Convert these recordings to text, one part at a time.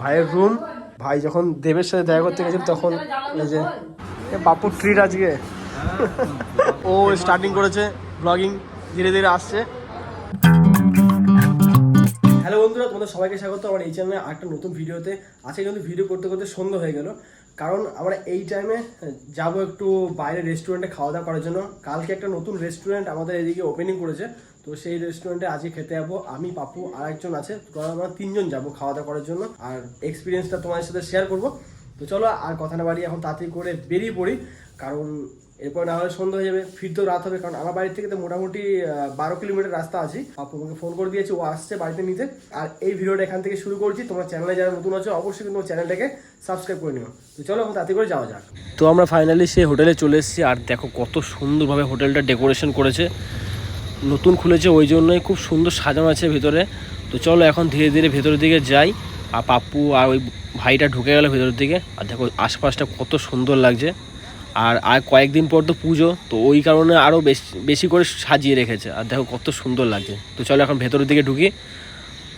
ভাইয়ের রুম ভাই যখন দেবের সাথে দেখা করতে গেছিল তখন এই যে বাপুর ট্রিট আজকে। ও স্টার্টিং করেছে ব্লগিং ধীরে ধীরে আসছে। হ্যালো বন্ধুরা, তোমাদের সবাইকে স্বাগত। আমার এই চ্যানেলে একটা নতুন ভিডিওতে। আজকে কিন্তু ভিডিও করতে করতে সন্ধ্যা হয়ে গেল। কারণ আমরা এই টাইমে যাব একটু বাইরে রেস্টুরেন্টে খাওয়া দাওয়া করার জন্য। কালকে একটা নতুন রেস্টুরেন্ট আমাদের এদিকে ওপেনিং করেছে। তো সেই রেস্টুরেন্টে আজকে খেতে যাব। আমি, পাপু আর একজন আছে আমরা তিনজন যাব খাওয়া দাওয়া করার জন্য। আর এক্সপিরিয়েন্সটা তোমাদের সাথে শেয়ার করব। তো চলো, আর কথা না বাড়িয়ে এখন তাড়াতাড়ি করে বেরিয়ে পড়ি। কারণ এরপর না হলে সন্ধ্যা হয়ে যাবে ফিরতেও রাত হবে। কারণ আমার বাড়ি থেকে তো মোটামুটি বারো কিলোমিটার রাস্তা আছে। আপু আমাকে ফোন করে দিয়েছে, ও আসছে বাড়িতে নিতে। আর এই ভিডিওটা এখান থেকে শুরু করছি। তোমার চ্যানেলে যারা নতুন আছে, অবশ্যই কিন্তু চ্যানেলটাকে সাবস্ক্রাইব করে নিও। তো চলো, এখন তাড়াতাড়ি করে যাওয়া যাক। তো আমরা ফাইনালি সেই হোটেলে চলে এসেছি। আর দেখো কত সুন্দরভাবে হোটেলটা ডেকোরেশন করেছে। নতুন খুলেছে, ওই জন্যই খুব সুন্দর সাজানো আছে ভেতরে। তো চলো এখন ধীরে ধীরে ভেতরের দিকে যাই। আর পাপ্পু আর ওই ভাইটা ঢুকে গেল ভেতরের দিকে। আর দেখো আশপাশটা কত সুন্দর লাগছে। আর আর কয়েকদিন পর তো পুজো, তো ওই কারণে আরও বেশি বেশি করে সাজিয়ে রেখেছে। আর দেখো কত সুন্দর লাগছে। তো চলো এখন ভেতরের দিকে ঢুকি।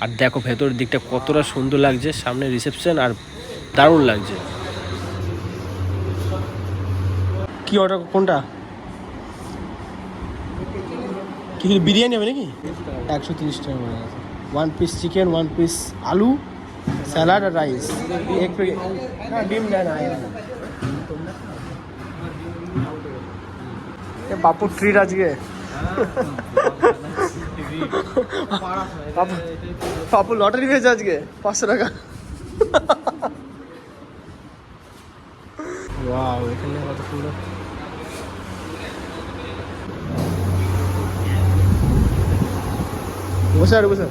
আর দেখো ভেতরের দিকটা কতটা সুন্দর লাগছে। সামনে রিসেপশন আর দারুণ লাগছে। কি অর্ডার কোনটা? কি বিরিয়ানি হবে নাকি একশো তিরিশ টাকা করে আছে one piece chicken one piece আলু স্যালাড আর রাইস এক প্লেট না ডিম দেয় না এ বাপুর ট্রিট আজকে বাপু বাপু লটারি পেয়েছে আজকে পাঁচশো টাকা ওয়াও এখানে কত সুন্দর বসে আর বসে।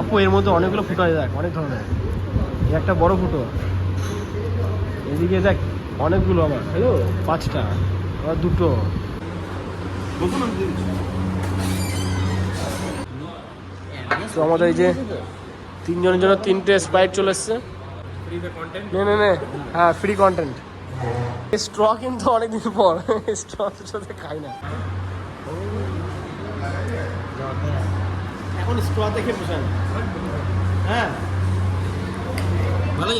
আপু এর মধ্যে অনেকগুলো ফুটো আছে দেখ অনেক ধরনের। একটা বড় ফুটো। এদিকে দেখ অনেকগুলো আমার হ্যালো পাঁচটা আবার দুটো। তো আমাদের এই যে তিনজনের জন্য তিনটে স্প্রাইট চলে এসছে। নে নে নে। হ্যাঁ ফ্রি কন্টেন্ট স্ট্র কিন্তু অনেকদিন পর। স্ট্র খাই না। এখন স্টোয়া দেখে বসে হ্যাঁ। ভালো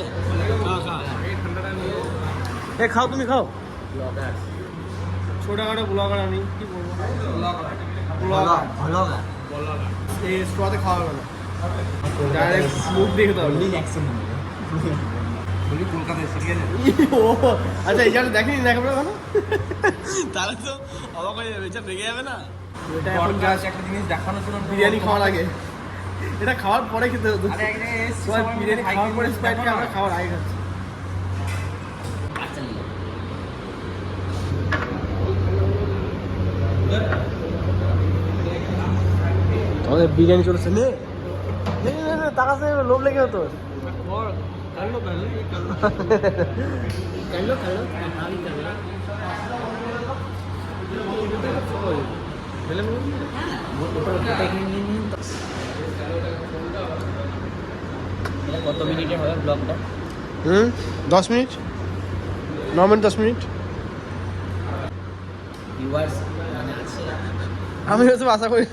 এ, খাও তুমি, খাও। ছোটখাটো ব্লগার আমি, কি বলব? এই স্ট্রতে খাওয়া হবে না। ডাইরেক্ট মুখ দেখে দাও। ও আচ্ছা এই দেখেনি না? তাহলে তো অবাক হয়ে যাবে এটা রেগে যাবে না? এটা এখন জাস্ট একটা জিনিস দেখানোর জন্য বিরিয়ানি খাওয়ার আগে। এটা খাওয়ার পরে খেতে হতো সবাই বিরিয়ানি খাওয়ার পরে স্প্রাইট খেয়ে আমরা খাওয়ার আগে খাচ্ছি। আমাদের বিরিয়ানি চলেছে নে। নে, নে, নে, নে, তার কাছে লোভ লেগে হতো কত মিনিটে হবে ব্লগটা? হুম? দশ মিনিট? ন মিনিট দশ মিনিট? ভিউয়ার্স মানে আমি আশা করি।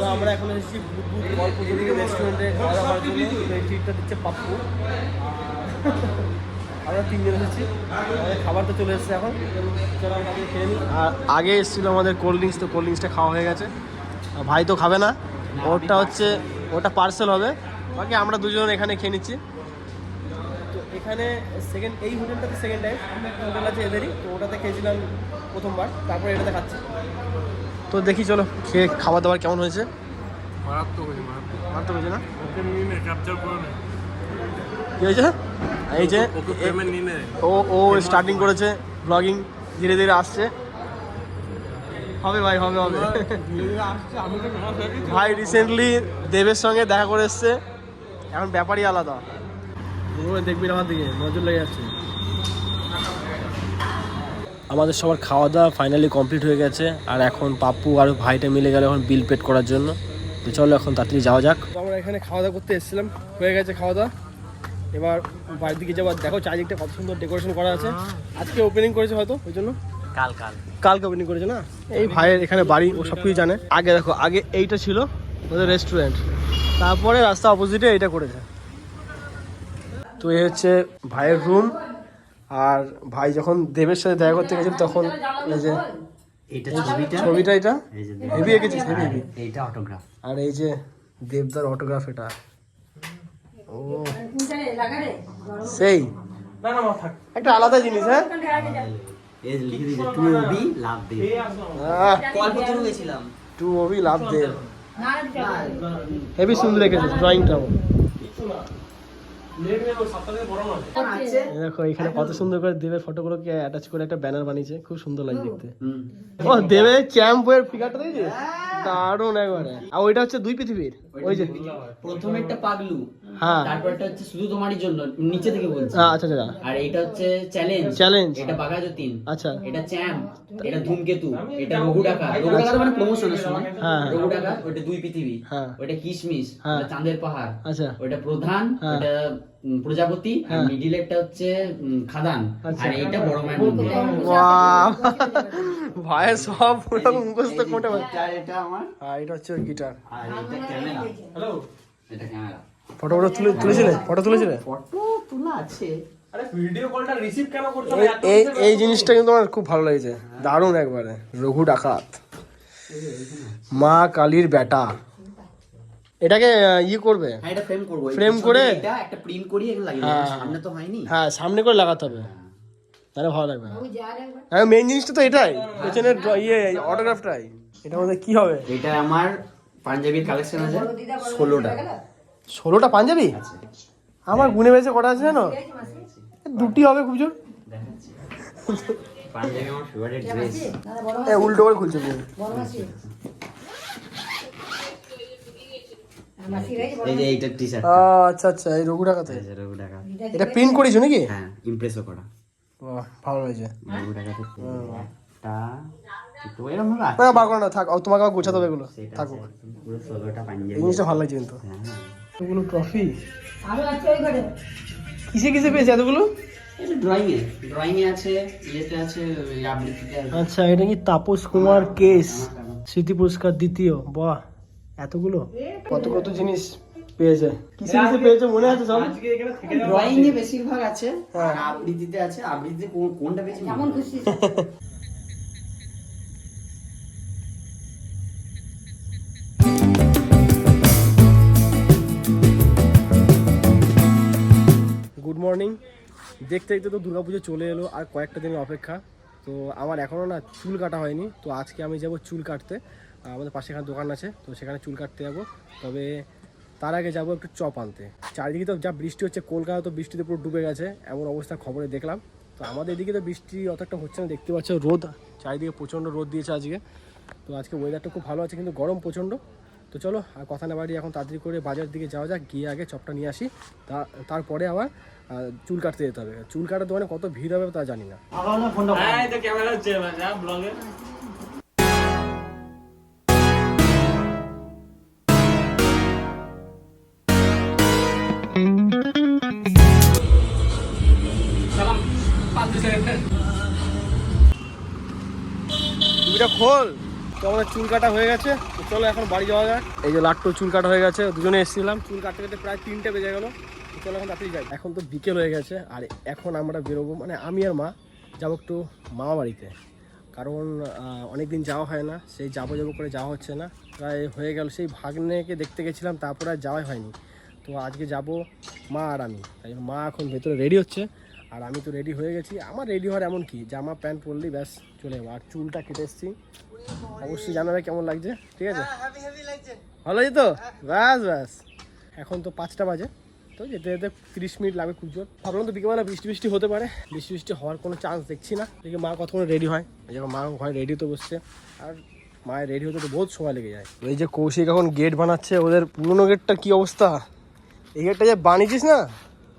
তো আমরা এখন এসেছি বুধবুধ কল্পতরী রেস্টুরেন্টে খাওয়া দাওয়া জন্য। দিচ্ছে পাপ্পু। আমরা তিনজন এসেছি। খাবার তো চলে এসেছে এখন। চলো আমরা খেয়ে নিই। আর আগে এসেছিল আমাদের কোল্ড ড্রিঙ্কস তো কোল্ড ড্রিঙ্কসটা খাওয়া হয়ে গেছে। ভাই তো খাবে না। ওরটা হচ্ছে, ওটা পার্সেল হবে। বাকি আমরা দুজন এখানে খেয়ে নিচ্ছি। তো এখানে সেকেন্ড এই হোটেলটাতে সেকেন্ড টাইম হোটেল আছে এদেরই। তো ওটাতে খেয়েছিলাম প্রথমবার। তারপরে এটাতে খাচ্ছি। তো দেখি চলো খেয়ে খাবার দাবার কেমন হয়েছে? মারাত্মক হয়েছে মারাত্মক। হয়েছে না? কি হয়েছে? এই যে ও ও স্টার্টিং করেছে ব্লগিং ধীরে ধীরে আসছে। হবে ভাই হবে হবে। ভাই রিসেন্টলি দেবের সঙ্গে দেখা করে এসছে। এখন ব্যাপারই আলাদা। দেখবি আমার দিকে নজর লেগে যাচ্ছে আমাদের সবার খাওয়া দাওয়া ফাইনালি কমপ্লিট হয়ে গেছে। আর এখন পাপ্পু আর ভাইটা মিলে গেল এখন বিল পেড করার জন্য। তো চলো এখন তাড়াতাড়ি যাওয়া যাক। আমরা এখানে খাওয়া দাওয়া করতে এসেছিলাম। হয়ে গেছে খাওয়া দাওয়া এবার বাড়ির দিকে যাবার দেখো চারিদিকটা কত সুন্দর ডেকোরেশন করা আছে। আজকে ওপেনিং করেছে হয়তো ওই জন্য। কাল কাল। কালকে ওপেনিং করেছে না? এই ভাইয়ের এখানে বাড়ি ও সব কিছু জানে। আগে দেখো আগে এইটা ছিল ওদের রেস্টুরেন্ট তারপরে রাস্তা অপোজিটে এইটা করেছে। তো এই হচ্ছে ভাইয়ের রুম আর ভাই যখন দেবের সাথে দেখা করতে গেছিল তখন এই যে ছবিটা? ছবিটা এটা? হেভি এঁকেছিস হেভি হেভি এইটা অটোগ্রাফ আর এই যে দেবদার অটোগ্রাফ এটা। ও। সেই। একটা আলাদা জিনিস হ্যাঁ? টু বি লাভ দে কলপত্র গেছিলাম। টু মুভি লাভ দেব। হেভি সুন্দর রেখেছিস ড্রয়িংটাও দেখো এখানে কত সুন্দর করে দেবের ফটোগুলোকে অ্যাটাচ করে একটা ব্যানার বানিয়েছে খুব সুন্দর লাগে দেখতে। ও দেবে চ্যাম্পের ফিগারটা দেখেছিস? দারুণ একবারে। আর ওইটা হচ্ছে দুই পৃথিবীর। ওই যে প্রথম একটা পাগলু। হ্যাঁ। তারপরটা হচ্ছে শুধু তোমারই জন্য নিচে থেকে বলছি। আচ্ছা আচ্ছা আর এটা হচ্ছে চ্যালেঞ্জ চ্যালেঞ্জ এটা বাঘাযতীন। আচ্ছা। এটা চ্যাম্প। এটা ধূমকেতু। এটা রঘু ডাকা রঘু ডাকা মানে প্রমোশনের সময়। হ্যাঁ। রঘু ডাকা ওটা দুই পৃথিবী। হ্যাঁ। ওটা কিশমিশ হ্যাঁ। ওটা চাঁদের পাহাড়। আচ্ছা। ওটা প্রধান হ্যাঁ। ওটা প্রজাপতি আর হ্যাঁ। মিডিলেরটা হচ্ছে খাদান। আচ্ছা। আর এইটা বড় মায়ের মন্দির। বাহ! সব পুরো মুখস্থ কোটে আর এটা আমার। আর এটা হচ্ছে গিটার আর এটা ক্যামেরা হ্যালো এটা ক্যামেরা ফটো ফটো তুলে তুলেছিলে? ফটো তুলেছিলে? ফটো তোলা আছে। এই- এই এই জিনিসটা কিন্তু আমার খুব ভালো লেগেছে। দারুণ একবারে। রঘু ডাকাত। মা কালীর বেটা। এটাকে ইয়ে করবে? হ্যাঁ এটা ফ্রেম করব। Frame করে? এটা একটা প্রিন্ট করি এগুলো লাগিয়ে হ্যাঁ। সামনে তো হয়নি। হ্যাঁ সামনে করে লাগাতে হবে। তাহলে ভালো লাগবে হ্যাঁ মেন জিনিসটা তো এটাই। পেছনের ইয়ে অটোগ্রাফটাই এটা মধ্যে কি হবে? এটা আমার পাঞ্জাবির কালেকশন আছে। ষোলোটা। ষোলোটা পাঞ্জাবি? আমার গুনে বেছে কটা আছে জানো? দুটি হবে খুব জোর। পাঞ্জাবি আমার ফেভারিট ড্রেস এ, উল্টো করে খুলছে আচ্ছা আচ্ছা এই রঘু এটা প্রিন্ট করেছ নাকি? হ্যাঁ ইমপ্রেসও করা। ভালো হয়েছে। রঘু না বার করো না থাক ও, তোমাকে আবার গোছাতে হবে এগুলো। থাকুক জিনিসটা ভালো লাগছে কিন্তু। হ্যাঁ। এগুলো ট্রফি কিসে কিসে পেয়েছে এতগুলো? ড্রয়িং এ। ড্রয়িং এ আছে ইয়েতে আছে ওই আবৃত্তিতে আচ্ছা এটা কি তাপস কুমার কেস? স্মৃতি পুরস্কার দ্বিতীয়। বাহ এতগুলো? কত কত জিনিস পেয়েছে? কিসে কিসে পেয়েছে মনে আছে সব? ড্রয়িং এ বেশিরভাগ আছে। হ্যাঁ। আর আবৃত্তিতে আছে। আবৃত্তিতে কোনটা বেশি যেমন খুশি? মর্নিং দেখতে দেখতে তো দুর্গাপুজো চলে এলো আর কয়েকটা দিনের অপেক্ষা। তো আমার এখনও না চুল কাটা হয়নি। তো আজকে আমি যাব চুল কাটতে। আমাদের পাশে এখানে দোকান আছে, তো সেখানে চুল কাটতে যাব। তবে তার আগে যাব একটু চপ আনতে। চারিদিকে তো যা বৃষ্টি হচ্ছে কলকাতা তো বৃষ্টিতে পুরো ডুবে গেছে। এমন অবস্থা খবরে দেখলাম। তো আমাদের এদিকে তো বৃষ্টি অতটা হচ্ছে না, দেখতে পাচ্ছ রোদ। চারিদিকে প্রচণ্ড রোদ দিয়েছে আজকে। তো আজকে ওয়েদারটা খুব ভালো আছে, কিন্তু গরম প্রচণ্ড। তো চলো আর কথা না বাড়ি এখন তাড়াতাড়ি করে বাজার দিকে যাওয়া যাক গিয়ে আগে চপটা নিয়ে আসি। তা তারপরে আবার চুল কাটতে যেতে হবে। চুল কাটার দোকানে কত ভিড় হবে তা জানি না। খোল। তো আমাদের চুল কাটা হয়ে গেছে। তো চলো এখন বাড়ি যাওয়া যাক। এই যে লাট্টু চুল কাটা হয়ে গেছে দুজনে এসেছিলাম। চুল কাটতে কাটতে প্রায় তিনটে বেজে গেলো। তো চলো এখন তাড়াতাড়ি যাই। এখন তো বিকেল হয়ে গেছে আর এখন আমরা বেরোবো মানে আমি আর মা যাব একটু মামা বাড়িতে। কারণ অনেক দিন যাওয়া হয় না সেই যাব যাব করে যাওয়া হচ্ছে না। প্রায় হয়ে গেল সেই ভাগ্নেকে দেখতে গেছিলাম তারপরে আর যাওয়াই হয়নি। তো আজকে যাব মা আর আমি। তাই মা এখন ভেতরে রেডি হচ্ছে। আর আমি তো রেডি হয়ে গেছি। আমার রেডি হওয়ার এমন কি? জামা প্যান্ট পরলেই ব্যাস চলে যাব। আর চুলটা কেটে এসেছি। অবশ্যই জানাবে কেমন লাগছে ঠিক আছে? ভালো লাগছে তো? ব্যাস ব্যাস। এখন তো পাঁচটা বাজে তো যেতে যেতে তিরিশ মিনিট লাগবে খুব জোর ভাবলাম তো বিকেলবেলা বৃষ্টি বৃষ্টি হতে পারে। বৃষ্টি বৃষ্টি হওয়ার কোনো চান্স দেখছি না। দেখি মা কতক্ষণ রেডি হয়। এই যখন মা ঘরে রেডি তো বসছে। আর মায়ের রেডি হতে তো বহুত সময় লেগে যায়। এই যে কৌশিক এখন গেট বানাচ্ছে ওদের পুরনো গেটটা কি অবস্থা? এই গেটটা যে বানিয়েছিস না?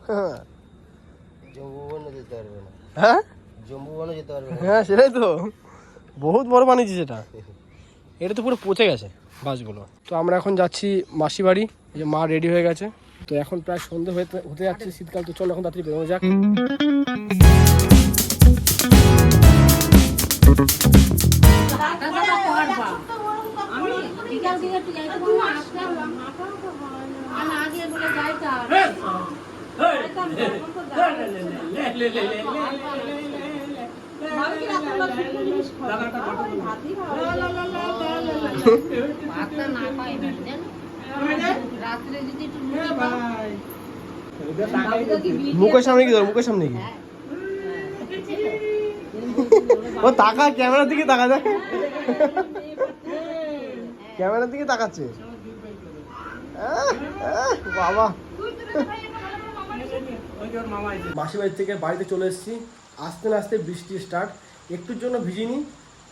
হ্যাঁ হ্যাঁ? জম্বুবনও যেতে পারবে। হ্যাঁ সেটাই তো। বহুত বড় বানিয়েছি সেটা। এটা তো পুরো পচে গেছে বাসগুলো। তো আমরা এখন যাচ্ছি মাসি বাড়ি। যে মা রেডি হয়ে গেছে। তো এখন প্রায় সন্ধে হয়ে হতে যাচ্ছে শীতকাল তো চল এখন তাড়াতাড়ি বেরোনো যাক। আমি মুখের সামনে কি মুখের সামনে কি? ও তাকা, ক্যামেরার দিকে তাকা দেখ। ক্যামেরার দিকে তাকাচ্ছে। বাবা। মাসি বাড়ি থেকে বাড়িতে চলে এসেছি। আস্তে আস্তে বৃষ্টি স্টার্ট একটুর জন্য ভিজিনি।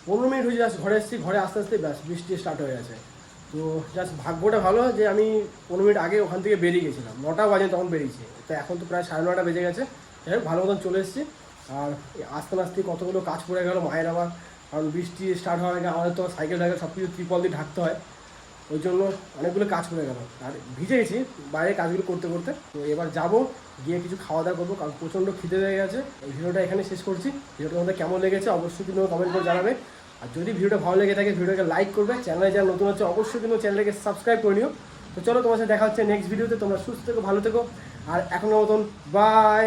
পনেরো মিনিট হয়ে জাস্ট ঘরে এসেছি, ঘরে আস্তে আস্তে ব্যাস বৃষ্টি স্টার্ট হয়ে গেছে। তো জাস্ট ভাগ্যটা ভালো যে আমি পনেরো মিনিট আগে ওখান থেকে বেরিয়ে গেছিলাম। নটা বাজে তখন বেরিয়েছি। তো এখন তো প্রায় সাড়ে নটা বেজে গেছে। যাই হোক, ভালো মতন চলে এসেছি। আর আস্তে আস্তে কতগুলো কাজ পড়ে গেল, মায়ের আবার। কারণ বৃষ্টি স্টার্ট হওয়ার আগে আমাদের তো সাইকেল টাইকেল সব কিছু ত্রিপল দিয়ে ঢাকতে হয়। ওই জন্য অনেকগুলো কাজ করে গেল আর ভিজে গেছি বাইরে কাজগুলো করতে করতে। তো এবার যাব, গিয়ে কিছু খাওয়া দাওয়া করব, কারণ প্রচণ্ড খিদে হয়ে গেছে। এই ভিডিওটা এখানে শেষ করছি। ভিডিওটা তোমাদের কেমন লেগেছে অবশ্যই কিন্তু কমেন্ট করে জানাবে। আর যদি ভিডিওটা ভালো লেগে থাকে, ভিডিওটাকে লাইক করবে। চ্যানেলে যারা নতুন হচ্ছে অবশ্যই কিন্তু চ্যানেলটাকে সাবস্ক্রাইব করে নিও। তো চলো তোমার সাথে দেখা হচ্ছে নেক্সট ভিডিওতে তোমরা সুস্থ থেকো, ভালো থেকো। আর এখনও মতন বাই